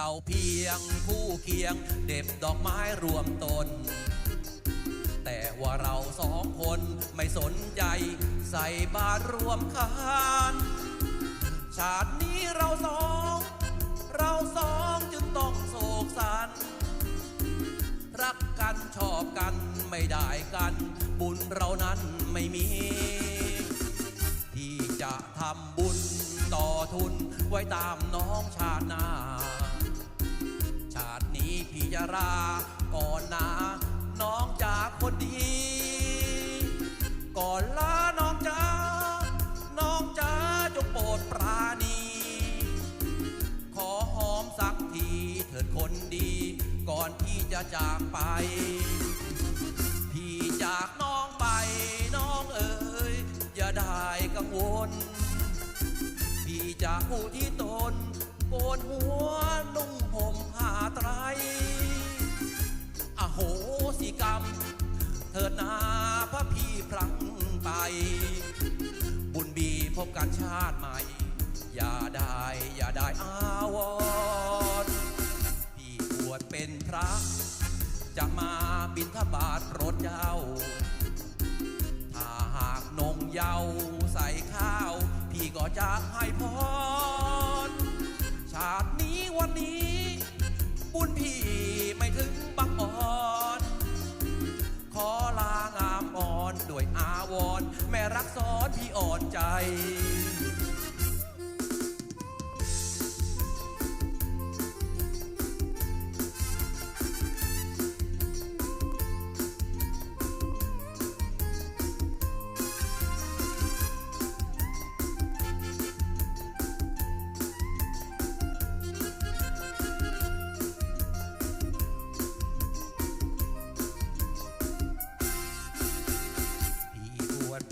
เราเพียงคู่เคียง เด็บดอกไม้รวมตน แต่ว่าเราสองคนไม่สนใจ ใส่บาตรรวมคานชาตินี้เราสอง เราสองจึงต้องโศกสันรักกันชอบกันไม่ได้กัน บุญเรานั้นไม่มี ที่จะทำบุญต่อทุนไว้ตามน้องชาติหน้า พี่จะราก่อนนาน้องจากคนดี ก่อนลาน้องจ้าน้องจ้าจงโปรดปราณี ขอหอมสักทีเถิดคนดี ก่อนที่จะจากไป พี่จากน้องไปน้องเอ๋ยอย่าได้กังวล พี่จะผู้ที่ต เถิดนาพระพี่พลังไป บุญบีพบกันชาติใหม่ อย่าได้อย่าได้อาวรณ์พี่บวชเป็นพระ จะมาบินทบาทรถเจ้า ถ้าหากนงเยาใส่ข้าว พี่ก็จะให้พร ชาตินี้วันนี้ บุญพี่ไม่ถึงบังอ่อน พี่อ่อนใจ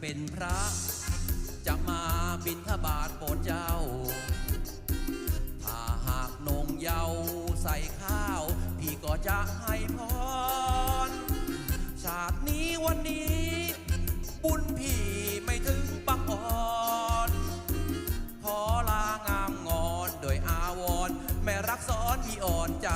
เป็นพระ จะมาบินทบาทโปรดเจ้า ถ้าหากนงเยาใส่ข้าว พี่ก็จะให้พร ชาตินี้วันนี้ บุญพี่ไม่ถึงบังอ่อนขอลางามงอนโดยอาวรแม่รักสอนพี่อ่อนใจ